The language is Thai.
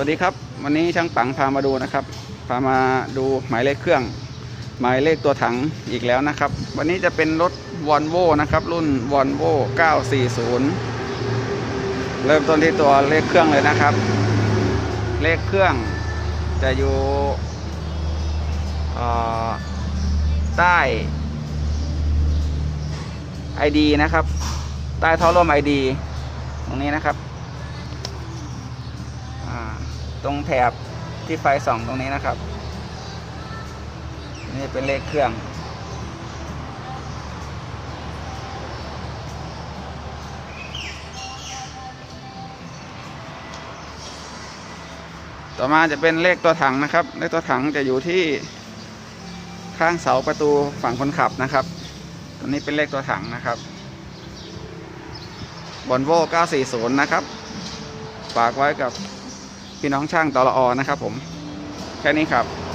วัสดีครับ วันนี้ช่างปังพามาดูนะครับ พามาดูหมายเลขเครื่อง หมายเลขตัวถังอีกแล้วนะครับ วันนี้จะเป็นรถวอลโวนะครับ รุ่นวอลโว940 เริ่มต้นที่ตัวเลขเครื่องเลยนะครับ เลขเครื่องจะอยู่ใต้ ID นะครับ ใต้ท่อร่วม ID ตรงนี้นะครับ ตรงแถบที่ไฟสองตรงนี้นะครับ นี่เป็นเลขเครื่อง ต่อมาจะเป็นเลขตัวถังนะครับ เลขตัวถังจะอยู่ที่ข้างเสาประตูฝั่งคนขับนะครับ ตัวนี้เป็นเลขตัวถังนะครับบอนโว940 นะครับ ฝากไว้กับ พี่น้องช่างตลออนะครับผมแค่นี้ครับ